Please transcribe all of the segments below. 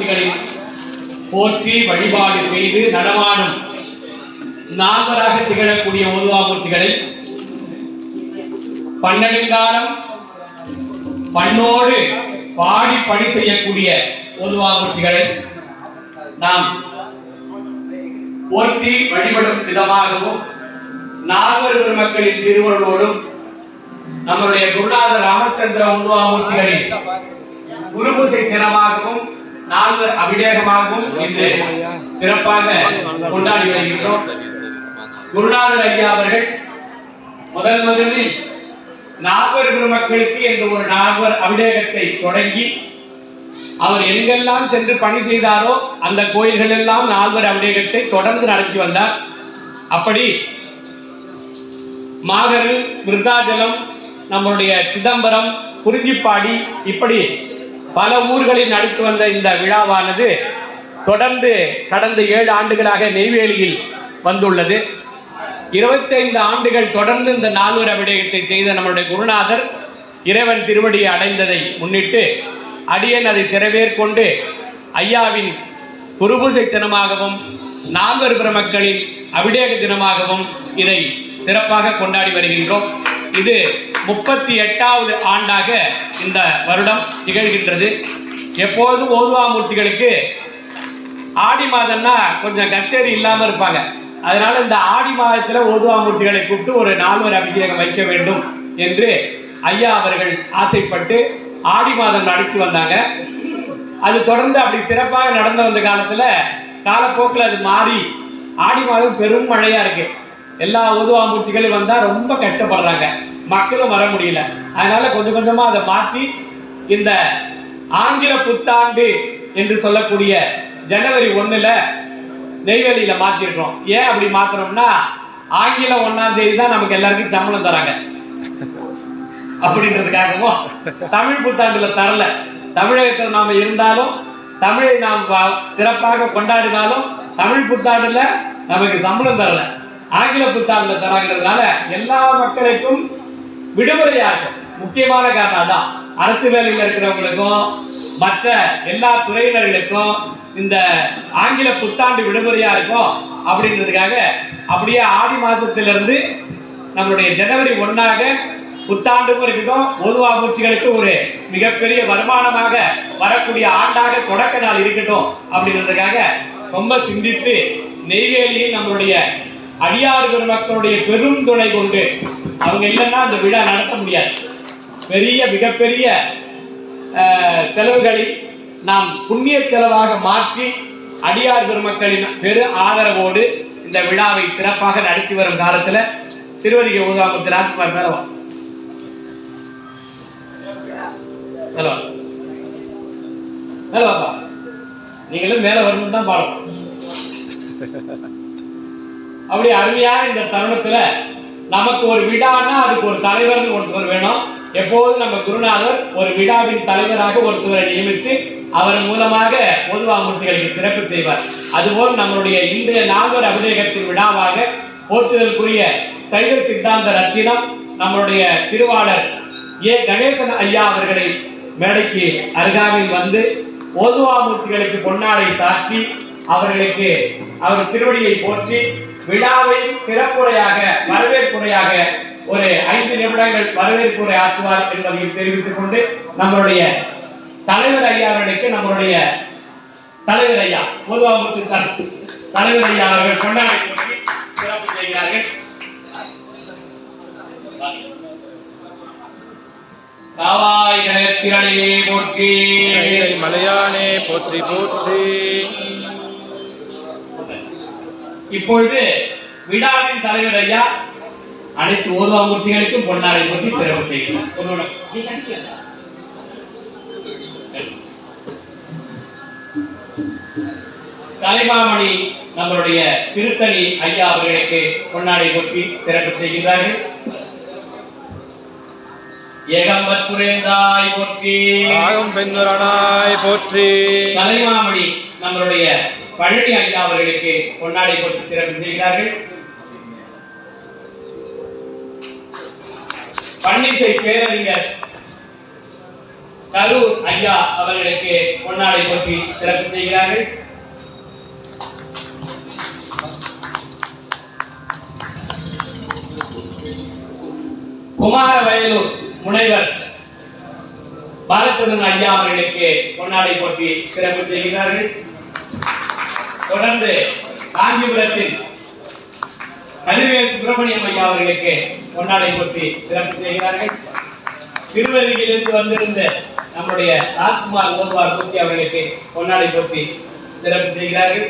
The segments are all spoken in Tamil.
மூர்த்திகளை போற்றி வழிபாடு செய்து நடமாடும் நால்வராக திகழக்கூடிய ஓதுவாமூர்த்திகளை பன்னெடுங்காலம் பண்ணோடு பாடி பணி செய்யக்கூடிய ஓதுவாமூர்த்திகளை நாம் போற்றி வழிபடும் விதமாகவும் நால்வர் பெருமக்களின் திருவருளோடும் நம்முடைய குருநாதர் ராமச்சந்திர உருவாமூர்த்திகளின் குருபூசை தினமாகவும் நால்வர் அபிஷேகமாகவும் இன்று சிறப்பாக கொண்டாடி வருகின்றோம். குருநாதர் ஐயா அவர்கள் முதல் முதலில் நால்வர் பெருமக்களுக்கு என்ற ஒரு நால்வர் அபிஷேகத்தை தொடங்கி அவர் எங்கெல்லாம் சென்று பணி செய்தாரோ அந்த கோயில்கள் எல்லாம் நால்வர் அபிஷேகத்தை தொடர்ந்து நடத்தி வந்தார். அப்படி மாகரல் விருத்தாச்சலம் நம்மளுடைய சிதம்பரம் குறிஞ்சிப்பாடி இப்படி பல ஊர்களில் நடத்தி வந்த இந்த விழாவானது தொடர்ந்து கடந்த ஏழு ஆண்டுகளாக நெய்வேலியில் வந்துள்ளது. இருபத்தைந்து ஆண்டுகள் தொடர்ந்து இந்த நால்வர் அபிடேகத்தை செய்த நம்மளுடைய குருநாதர் இறைவன் திருவடியை அடைந்ததை முன்னிட்டு அடியன் அதை சிறவேற்கொண்டு ஐயாவின் குருபூசை தினமாகவும் நால்வர் பிரமக்களின் அபிடேக தினமாகவும் இதை சிறப்பாக கொண்டாடி வருகின்றோம். இது முப்பத்தி எட்டாவது ஆண்டாக இந்த வருடம் திகழ்கின்றது எப்போதும் ஓதுவாமூர்த்திகளுக்கு ஆடி மாதம்னா கொஞ்சம் கச்சேரி இல்லாமல் இருப்பாங்க. அதனால இந்த ஆடி மாதத்தில் ஓதுவாமூர்த்திகளை கூப்பிட்டு ஒரு நால்வர் அபிஷேகம் வைக்க வேண்டும் என்று ஐயா அவர்கள் ஆசைப்பட்டு ஆடி மாதம் நடத்தி வந்தாங்க. அது தொடர்ந்து அப்படி சிறப்பாக நடந்து வந்த காலத்தில் காலப்போக்கில் அது மாறி ஆடி மாதம் பெரும் மழையாக இருக்குது எல்லா ஓதுவாமூர்த்திகளும் வந்தால் ரொம்ப கஷ்டப்படுறாங்க. மக்களும் வர முடியல. அதனால கொஞ்சம் கொஞ்சமாக அதை மாற்றி இந்த ஆங்கில புத்தாண்டு என்று சொல்லக்கூடிய ஜனவரி ஒன்றில் நெய்வேலியில் மாற்றிருக்கிறோம் ஏன் அப்படி மாற்றுறோம்னா ஆங்கிலம் ஒண்ணாம் தேதி தான் நமக்கு எல்லாருக்கும் சம்பளம் தராங்க. அப்படின்றதுக்காகவும் தமிழ் புத்தாண்டுல தரல. தமிழகத்தில் நாம் இருந்தாலும் தமிழை நாம் சிறப்பாக கொண்டாடினாலும் தமிழ் புத்தாண்டுல நமக்கு சம்பளம் தரல. ஆங்கில புத்தாண்டுல தராங்கிறதுனால எல்லா மக்களுக்கும் விடுமுறையாக. இருக்கும் முக்கியமான காரணம் தான் அரசு வேலையில் இருக்கிறவங்களுக்கும் மற்ற எல்லா துறையினர்களுக்கும் இந்த ஆங்கில புத்தாண்டு விடுமுறையா இருக்கும் அப்படின்றதுக்காக அப்படியே ஆடி மாசத்திலிருந்து நம்மளுடைய ஜனவரி ஒன்றாக புத்தாண்டுக்கும் இருக்கட்டும் ஓதுவாமூர்த்திகளுக்கு ஒரு மிகப்பெரிய வருமானமாக வரக்கூடிய ஆண்டாக தொடக்க நாள் இருக்கட்டும் அப்படின்றதுக்காக ரொம்ப சிந்தித்து நெய்வேலியில் நம்மளுடைய அடியார் மக்களுடைய பெரும் துணை கொண்டு அவங்க இல்லைன்னா அந்த விழா நடத்த முடியாது. பெரிய மிகப்பெரிய செலவுகளை நாம் புண்ணிய செலவாக மாற்றி அடியார் பெருமக்களின் பெரு ஆதரவோடு இந்த விழாவை சிறப்பாக நடத்தி வரும் காலத்துல திருவதிகை ஊதாமத்து ராஜ்குமார் மேல வா. மேல வா. மேல வாப்பா. நீங்களும் மேல வரணும் தான் பாடணும். அப்படி அருமையான இந்த தருணத்துல நமக்கு ஒரு விழான்னா அதுக்கு ஒரு தலைவர்னு ஒருத்தர் வேணும். எப்போதும் நம்ம குருநாதர் ஒரு விழாவின் தலைவராக ஒருத்தரை நியமித்து அவர் மூலமாக பொதுவாமூர்த்திகளுக்கு சிறப்பு செய்வார். அதுபோல் நம்மளுடைய இன்றைய நாகர் அபிஷேகத்தின் விழாவாக போற்றுதலுக்குரிய சைவ சித்தாந்த ரத்தினம் நம்மளுடைய திருவாளர் ஏ. கணேசன் ஐயா அவர்களை மேடைக்கு அருகாமையில் வந்து ஓதுவாமூர்த்திகளுக்கு பொன்னாடை சாற்றி அவர்களுக்கு அவர் திருவடியை போற்றி விழாவை சிறப்புரையாக வரவேற்புரையாக ஒரு ஐந்து நிமிடங்கள் வரவேற்புரை ஆற்றுவார் என்பதையும் தெரிவித்துக் கொண்டு நம்மளுடைய தலைவர் ஐயா அவர்களுக்கு நம்மளுடைய தலைவர் ஐயா பொதுவாக தலைவர் ஐயா அவர்கள் கொண்டாடி சிறப்பு செய்கிறார்கள். காவாய் கனகத்திரளே போற்றி. மலையானே போற்றி போற்றி. இப்பொழுது விழாவின் தலைவர் ஐயா அனைத்து ஓதுவாமூர்த்திகளுக்கும் பொன்னாடை போட்டி சிறப்பு செய்கிறோம். கட்டிக்கல. கலைமாமணி நம்மளுடைய திருத்தணி ஐயா அவர்களுக்கு பொன்னாடை போட்டி சிறப்பு செய்கிறார்கள் ஏகம்பத்துரைந்தாய் போற்றி. ஆகம் பெண்ணுரனாய் போற்றி. கலைமாமணி நம்மளுடைய பழனி ஐயா அவர்களுக்கு பொன்னாடை போட்டு சிறப்பு செய்கிறார்கள். பன்னிசை பேரறிஞர் கரூர் ஐயா அவர்களுக்கு பொன்னாடை போற்றி சிறப்பு செய்கிறார்கள். குமார வயலூர் முனைவர் பாலச்சந்திரன் ஐயா அவர்களுக்கு பொன்னாடை போற்றி சிறப்பு செய்கிறார்கள். தொடர்ந்து காஞ்சிபுரத்தில் கதிர்வேல் சுப்பிரமணியம் ஐயா அவர்களுக்கு பொன்னாடை போட்டி சிறப்பு செய்கிறார்கள். திருவதியிலிருந்து வந்திருந்த நம்முடைய ராஜ்குமார் ஓதுவார் மூர்த்தி அவர்களுக்கு பொன்னாடை போட்டி சிறப்பு செய்கிறார்கள்.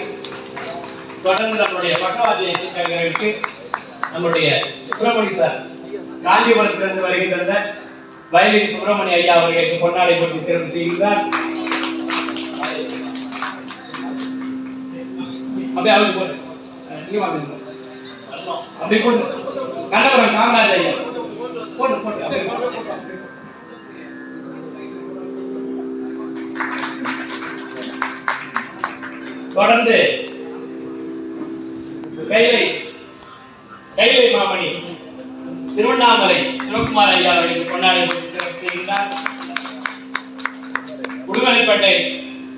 தொடர்ந்து நம்முடைய பக்கவாதிய இசைக்கலைஞர்களுக்கு நம்முடைய சுப்பிரமணி சார் காஞ்சிபுரத்திலிருந்து வருகின்ற தந்த வயலின் சுப்பிரமணிய ஐயா அவர்களுக்கு பொன்னாடை போட்டி சிறப்பு செய்கிறார் அப்படியே அவருக்கு வாங்க அப்படி போட்டு காமராஜ் ஐயா. போட்டு போட்டு தொடர்ந்து கைலை கைலை மாமணி திருவண்ணாமலை சிவகுமார் ஐயா அவர்கள் கொண்டாடி சிறப்பு செய்கின்றார். உடுமலைப்பேட்டை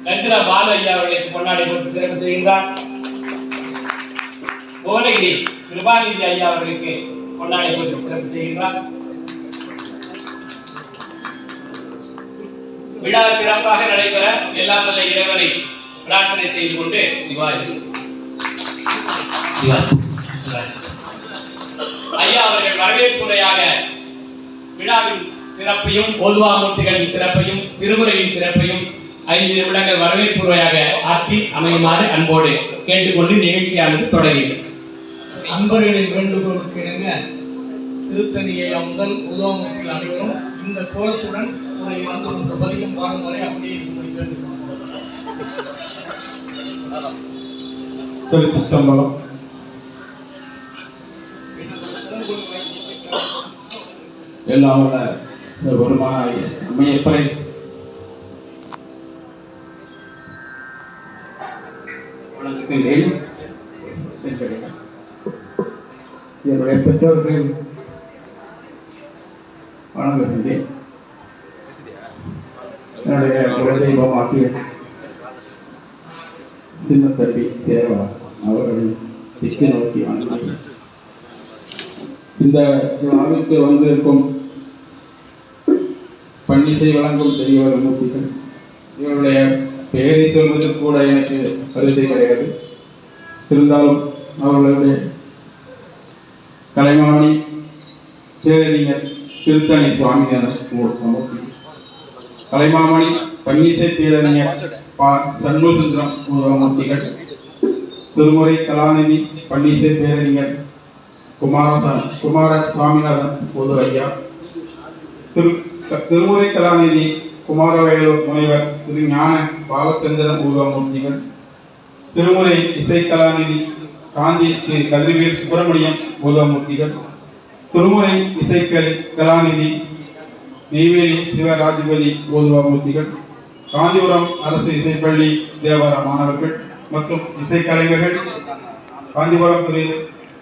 கந்திர பால ஐயா அவர்களுக்கு கொண்டாடி கொடுத்து சிறப்பு செய்கின்றார். புவனகிரி கிருபாநிதி ஐயா அவர்களுக்கு கொண்டாடி கொடுத்து சிறப்பு செய்கின்றார். விழா சிறப்பாக நடைபெற எல்லாம் வல்ல இறைவனை பிரார்த்தனை செய்து கொண்டு சிவாஜி. ஐயா அவர்கள் வரவேற்புரையாக விழாவின் சிறப்பையும் பொதுவாமூர்த்திகளின் சிறப்பையும் திருமுறையின் சிறப்பையும் ஐந்து நிமிடங்கள் வரவேற்புரையாக ஆற்றி அமையுமாறு அன்போடு கேட்டுக்கொண்டு நிகழ்ச்சியானது தொடங்கியது. அன்பர்களின் வேண்டுகோளுக்கு இணங்க திருத்தணியை முதல் உதவமத்தில் அனைவரும் இந்த கோலத்துடன் ஒரு இரண்டு மூன்று பதிகம் பாடும் வரை அப்படியே இருக்கும்படி கேட்டுக்கொள்கிறோம். திருச்சிற்றம்பலம். எல்லாம் வல்ல சிவபெருமானாய் அம்மையப்பரை வணங்குகிறேன் என்னுடைய பெற்றோர்கள் வணங்குகின்றேன் என்னுடைய குலதெய்வம் ஆகிய சின்ன தம்பி சேவா அவர்கள் திக்கு நோக்கி வணங்குகிறேன். இந்த விழாவிற்கு வந்திருக்கும் பன்னிசை வழங்கும் பெரியவர் மூர்த்திகள் இவருடைய பெயரை சொல்வதற்கு கூட எனக்கு சரிசை கிடையாது. இருந்தாலும் அவர்களுடைய கலைமாமணி பேரறிஞர் திருத்தணி சுவாமிநாதன் மூர்த்தி கலைமாமணி பன்னிசை பேரறிஞர் பா. சண்முகசுந்தரம் மூர்த்திகள் திருமுறை கலாநிதி பன்னிசை பேரறிஞர் குமாரசாமி குமார சுவாமிநாதன் பொது ஐயா திரு திருமுறை கலாநிதி குமாரவேலூர் முனைவர் திரு. ஞான பாலச்சந்திரன் ஊர்வமூர்த்திகள் திருமுறை இசைக்கலாநிதி காந்தி திரு கதிர்வேல் சுப்பிரமணியம் ஊர்வமூர்த்திகள் திருமுறை இசைக்கலை கலாநிதி நெய்வேலி சிவராஜபதி ஓதுவாமூர்த்திகள் காஞ்சிபுரம் அரசு இசைப்பள்ளி தேவார மாணவர்கள் மற்றும் இசைக்கலைஞர்கள் காஞ்சிபுரம் திரு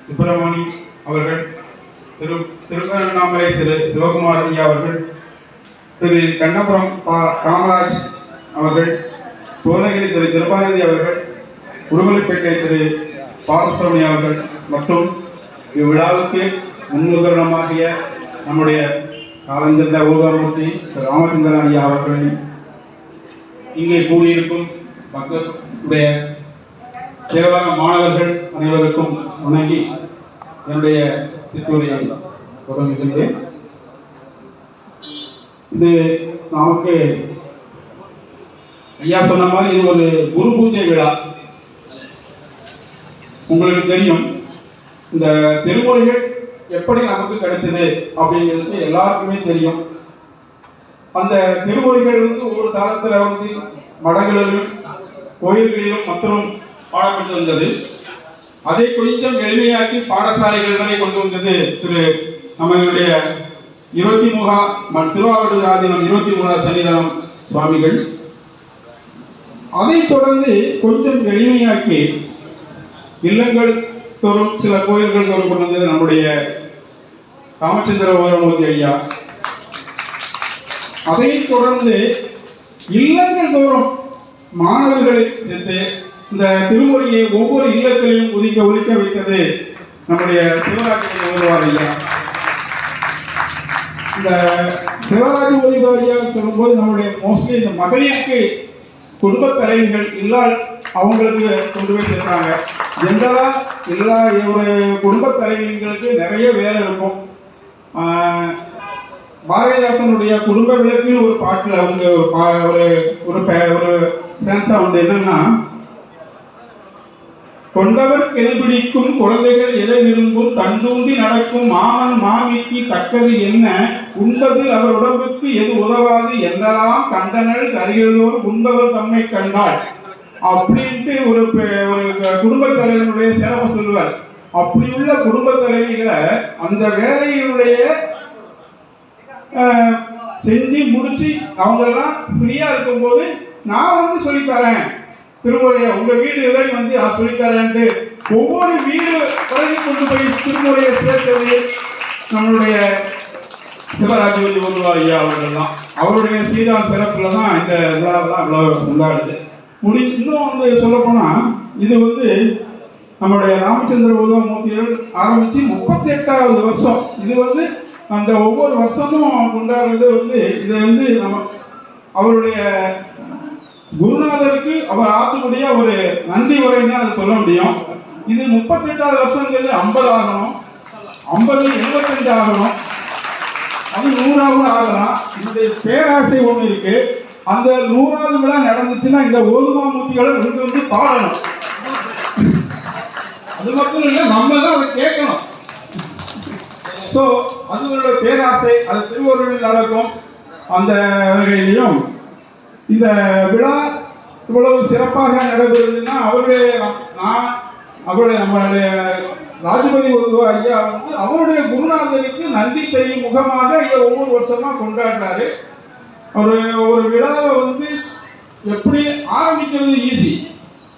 சுப்பிரமணி அவர்கள் திரு திருவண்ணாமலை திரு சிவகுமார் ஐயா அவர்கள் திரு கண்ணபுரம் பா காமராஜ் அவர்கள் புவனகிரி திரு திருபாரதி அவர்கள் உடுமலைப்பேட்டை திரு பாலசுப்ரமணியம் அவர்கள் மற்றும் இவ்விழாவுக்கு முன்னுதாரணமாகிய நம்முடைய காலஞ்சென்ற ஊதாமூர்த்தி திரு ராமச்சந்திரன் ஐயா அவர்களை இங்கே கூடியிருக்கும் மக்களுடைய தேவையான மாணவர்கள் அனைவருக்கும் வணங்கி என்னுடைய சிற்றுரையை தொடங்குகின்றேன். இது நமக்கு ஐயா சொன்ன மாதிரி இது ஒரு குரு பூஜை விழா. உங்களுக்கு தெரியும் இந்த திருமொழிகள் எப்படி நமக்கு கிடைச்சது அப்படிங்கிறது எல்லாருக்குமே தெரியும். அந்த திருமொழிகள் வந்து ஒரு காலத்தில் வந்து மடங்களிலும் கோயில்களிலும் மற்றும் பாடப்பட்டு வந்தது. அதை கொஞ்சம் எளிமையாக்கி பாடசாலைகள் வரை கொண்டு வந்தது திரு நம்மளுடைய இருபத்தி மூகா ம- திருவாவூர் ஆதீனம் இருபத்தி மூணா சன்னிதானம் சுவாமிகள். அதைத் தொடர்ந்து கொஞ்சம் எளிமையாக்கி இல்லங்கள் தோறும் சில கோயில்கள் தோறும் கொண்டு வந்தது நம்முடைய ராமச்சந்திர ஓரமூர்த்தி ஐயா. அதைத் தொடர்ந்து இல்லங்கள் தோறும் மாணவர்களை சேர்த்து இந்த திருமொழியை ஒவ்வொரு இல்லத்திலையும் ஒதுக்க ஒலிக்க வைத்தது நம்முடைய சிவராஜ் ஓதுவார் ஐயா. இந்த சிவராஜ் ஐயா சொல்லும்போது நம்முடைய மோஸ்ட்லி இந்த மகளிருக்கு குடும்ப தலைவிகள் இல்லா அவங்களுக்கு கொண்டு போய் சேர்த்தாங்க. ஜென்ரலா எல்லா ஒரு குடும்ப தலைவிகளுக்கு நிறைய வேலை இருக்கும் பாரதிதாசனுடைய குடும்ப விளக்கில் ஒரு பாட்டில் அவங்க ஒரு பா- ஒரு ஒரு பே- ஒரு சென்ஸா என்னன்னா கொண்டவர் கெடுபிடிக்கும் குழந்தைகள் எதை விரும்பும்? தண்டூண்டி நடக்கும் மாமன் மாமிக்கு தக்கது என்ன? உண்பதில் அவர் உடம்புக்கு எது உதவாது என்றெல்லாம் கண்டனல் கருகிறதோர் உண்பவர் தம்மை கண்டாள். அப்படின்ட்டு ஒரு பெ- ஒரு குடும்ப தலைவனுடைய சிறப்பு சொல்லுவார். அப்படி உள்ள குடும்ப தலைவிகளை அந்த வேலையினுடைய செஞ்சு முடிச்சு அவங்க எல்லாம் ஃப்ரீயா இருக்கும்போது நான் வந்து சொல்லித்தரேன் திருமுறையை உங்க வீடு வரை வந்து நான் சொல்லித்தரேன்ட்டு ஒவ்வொரு வீடு வரைக்கும் கொண்டு போய் திருமுறையை சேர்த்தது நம்மளுடைய சிவராஜவதி ஒருவா ஐயா அவர்கள் தான் அவருடைய சீராம் சிறப்புல தான் இந்த விழாவெல்லாம் விழா கொண்டாடுது முடி இன்னும் வந்து சொல்லப்போனா இது வந்து நம்மளுடைய ராமச்சந்திர உதவமூர்த்திகள் ஆரம்பித்து முப்பத்தி எட்டாவது வருஷம். இது வந்து அந்த ஒவ்வொரு வருஷமும் கொண்டாடுறது வந்து இது வந்து நம்ம அவருடைய குருநாதருக்கு அவர் ஆற்றக்கூடிய ஒரு நன்றி உரைன்னு தான் அதை சொல்ல முடியும். இது முப்பத்தி எட்டாவது வருஷங்கிறது ஐம்பது ஆகணும். ஐம்பது எழுபத்தஞ்சு ஆகணும். அது நூறாவது ஆகலாம். இந்த பேராசை ஒண்ணு இருக்கு. அந்த நூறாவது விழா நடந்துச்சுன்னா இந்த ஓதுமா மூர்த்திகளை இங்க வந்து பாடணும். அது மட்டும் இல்லை நம்ம தான் அதை கேட்கணும். ஸோ அதுகளோட பேராசை. அது திருவள்ளுவரில் நடக்கும். அந்த வகையிலையும் இந்த விழா இவ்வளவு சிறப்பாக நடைபெறுதுன்னா அவருடைய நான் அவருடைய நம்மளுடைய ராஜபதி உருவா ஐயா வந்து அவருடைய குருநாதனுக்கு நன்றி செய்யும் முகமாக ஐயா ஒவ்வொரு வருஷமா கொண்டாடுறாரு. ஒரு ஒரு விழாவை வந்து எப்படி ஆரம்பிக்கிறது ஈஸி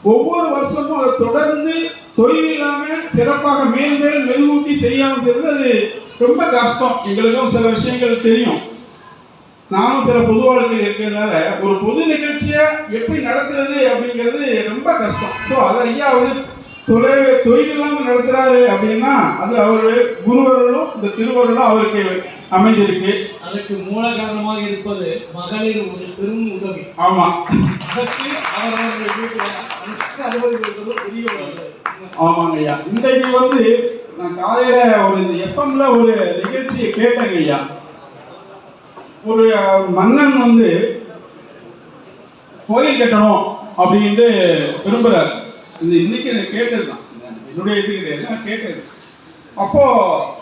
ஒவ்வொரு வருஷமும் அதை தொடர்ந்து தொய்வு இல்லாமல் சிறப்பாக மேல் மேல் மெருகூட்டி செய்யாமல் அது ரொம்ப கஷ்டம். எங்களுக்கும் சில விஷயங்கள் தெரியும். நானும் சில பொது வாழ்க்கையில் இருக்கிறதுனால ஒரு பொது நிகழ்ச்சியை எப்படி நடத்துறது அப்படிங்கிறது ரொம்ப கஷ்டம். ஸோ அதை ஐயா வந்து தொலை தொழில் இல்லாமல் நடத்துறாரு அப்படின்னா அது அவர் குருவர்களும் இந்த திருவருளும் அவருக்கு அமைஞ்சிருக்கு. அதற்கு மூல காரணமாக இருப்பது மகளிர் ஒரு பெரும் உதவி. ஆமா. அதற்கு அவரவர்கள் வீட்டில் அனுமதி கொடுப்பது பெரிய ஆமாங்க ஐயா. இன்றைக்கு வந்து நான் காலையில ஒரு இந்த எஃப்எம்ல ஒரு நிகழ்ச்சியை கேட்டேங்க ஐயா. ஒரு மன்னன் வந்து கோயில் கட்டணும் அப்படின்ட்டு விரும்புறாரு. இந்த இன்னைக்கு எனக்கு கேட்டது தான் என்னுடைய இது கிடையாது நான் கேட்டது. அப்போ